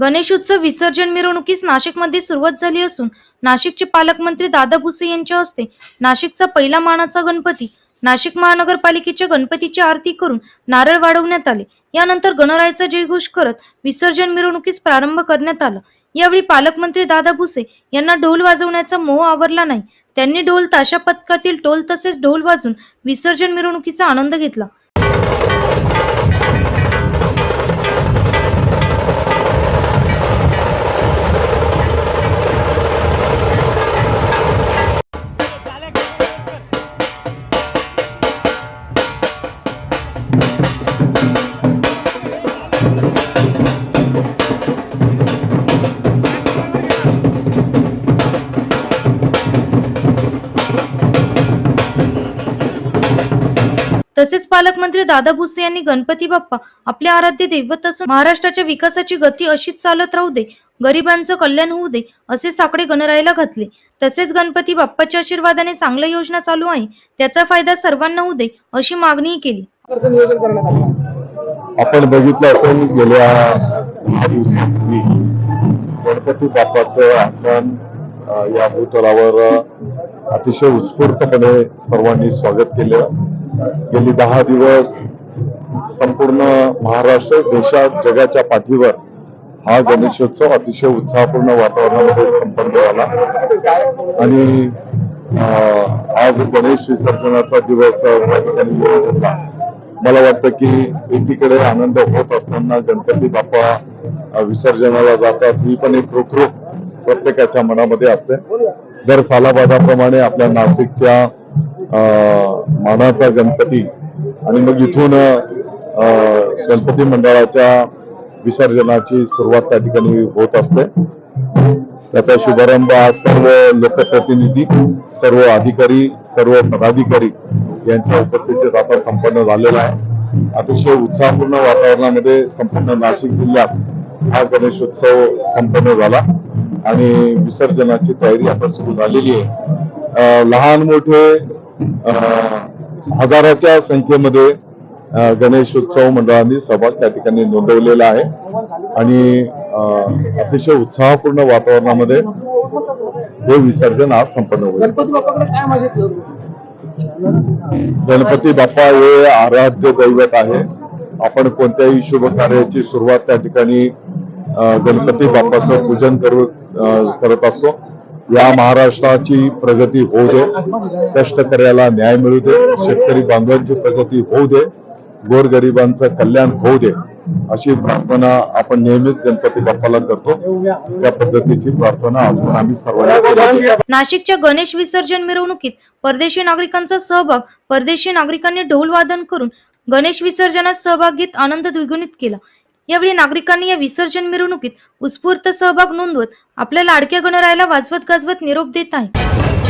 गणेशोत्सव विसर्जन मिरवणुकीस नाशिकमध्ये सुरुवात झाली असून नाशिकचे पालकमंत्री दादा भुसे यांच्या हस्ते नाशिकचा पहिला मानाचा गणपती नाशिक महानगरपालिकेच्या गणपतीची आरती करून नारळ वाढवण्यात आले. यानंतर गणरायाचा जयघोष करत विसर्जन मिरवणुकीस प्रारंभ करण्यात आला. यावेळी पालकमंत्री दादा भुसे यांना ढोल वाजवण्याचा मोह आवरला नाही. त्यांनी ढोल ताशा पथकातील टोल तसेच ढोल वाजून विसर्जन मिरवणुकीचा आनंद घेतला. तसेच पालकमंत्री दादा भुसे यांनी गणपती बाप्पा आपले आराध्य दैवत असून महाराष्ट्राच्या विकासाची गती अशीच चालत राहू दे गरिबांचं कल्याण होऊ दे असे साकडे गणरायाला घातले. तसेच गणपती बाप्पाच्या आशीर्वादाने चांगल्या योजना चालू आहे त्याचा फायदा सर्वांना होऊ दे अशी मागणीही केली. आपण बघितलं असेल गेल्या दिवसांपूर्वी गणपती बाप्पाचं अ, या भूतलावर अतिशय उत्स्फूर्तपणे सर्वांनी स्वागत केलं. गेली दहा दिवस संपूर्ण महाराष्ट्र देशात जगाच्या पाठीवर हा गणेशोत्सव अतिशय उत्साहपूर्ण वातावरणामध्ये संपन्न झाला. आणि आज गणेश विसर्जनाचा दिवस त्या ठिकाणी होता. मला वाटतं की एकीकडे आनंद होत असताना गणपती बाप्पा विसर्जनाला जातात ही पण एक रोखरोख प्रत्येकाच्या मनामध्ये असते. दर सालाबादाप्रमाणे आपल्या नाशिकच्या मानाचा गणपती. आणि मग इथून गणपती मंडळाच्या विसर्जनाची सुरुवात त्या ठिकाणी होत असते. त्याचा शुभारंभ आज सर्व लोकप्रतिनिधी सर्व अधिकारी सर्व पदाधिकारी यांच्या उपस्थितीत आता संपन्न झालेला आहे. अतिशय उत्साहपूर्ण वातावरणामध्ये संपूर्ण नाशिक जिल्ह्यात हा गणेशोत्सव संपन्न झाला. आणि विसर्जनाची तयारी आता सुरू झालेली आहे. लहान मोठे हजाराच्या संख्येमध्ये गणेशोत्सव मंडळांनी सहभाग त्या ठिकाणी नोंदवलेला आहे. आणि अतिशय उत्साहपूर्ण वातावरणामध्ये हे विसर्जन आज संपन्न होईल. गणपती बाप्पा हे आराध्य दैवत आहे. आपण कोणत्याही शुभ कार्याची सुरुवात त्या ठिकाणी गणपती बाप्पाचं पूजन करू करत असतो. या महाराष्ट्राची प्रगती होऊ दे कष्टकऱ्याला न्याय मिळू दे शेतकरी बांधवांची प्रगती होऊ दे गोरगरिबांचं कल्याण होऊ दे अशी प्रार्थना आपण नेहमीच गणपती बाप्पाला करतो. त्या पद्धतीची प्रार्थना आज पण आम्ही सर्वांना नाशिकच्या गणेश विसर्जन मिरवणुकीत परदेशी नागरिकांचा सहभाग परदेशी नागरिकांनी ढोल वादन करून गणेश विसर्जनात सहभाग घेत आनंद द्विगुणित केला. यावेळी नागरिकांनी या विसर्जन मिरवणुकीत उत्स्फूर्त सहभाग नोंदवत आपल्या लाडक्या गणरायाला वाजवत गाजवत निरोप देत आहे